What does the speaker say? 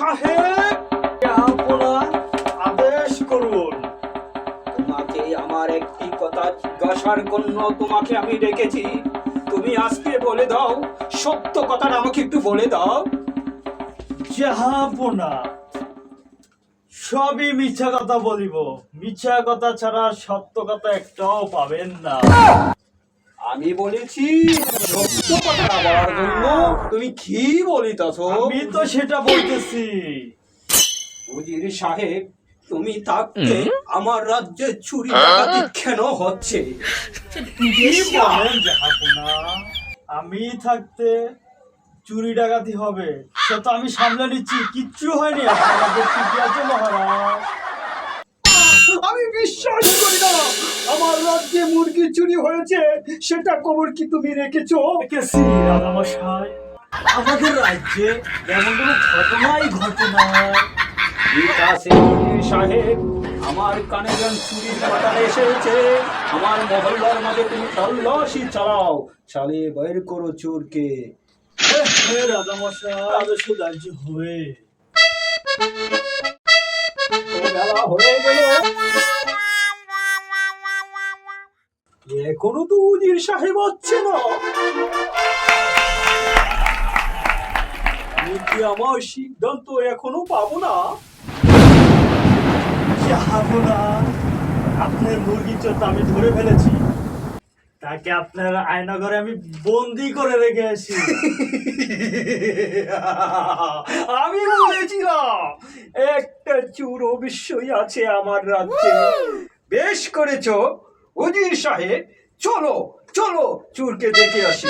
সাহেব আপনার আদেশ করুন। তোমাকে আমার একটি কথা জিজ্ঞাসার জন্য তোমাকে আমি রেখেছি তুমি আজকে বলে দাও, সত্য কথাটা আমাকে একটু বলে দাও। জাহাপনা সবই মিথ্যা কথা বলিব। মিথ্যা কথা ছাড়া সত্য কথা একটাও পাবেন না। আমি বলেছি সত্য কথাটা বলার জন্য তুমি কি বলিতেছ? আমি তো সেটা বলতেছি। উজির সাহেব তুমি থাকতে আমার রাজ্যে চুরি ডাকাতি কেন হচ্ছে? কি বলেন জাহাপনা আমি থাকতে চুরি ডাকাতি হবে। সে তো আমি সামলে নিচ্ছি কিচ্ছু হয়নি। আপনাদের ঠিকই আছে মহারাজ আমি বিশ্বাস করি না আমার রাজ্যে মুরগি চুরি হয়েছে সেটা খবর কি তুমি রেখেছো? রাজামশাই। আমাদের রাজ্যে এমন কোনো ঘটনাই ঘটে না। ঠিক আছে সাহেব আমার কানে যেন চুরির বাজার এসেছে। আমার মহল্লার মাঝে তুমি তল্লাশি চালাও চালিয়ে বের করো চোরকে। হে রাজামশাই আদর্শ রাজ্য হয়ে বেলা হয়ে গেল। এখনও তো উজির সাহেব হচ্ছে না। আমি কি আমার সিদ্ধান্ত এখনও পাবো না? যাব না আপনার মুরগি তো আমি ধরে ফেলেছি। তাকে আপনার আয়নাঘরে আমি বন্দি করে রেখে আসি। আমি বলেছিলাম একটা চুর অবশ্যই আছে আমার রাজ্যে। বেশ করেছ উজির সাহেব চলো চলো চুরকে দেখে আসি।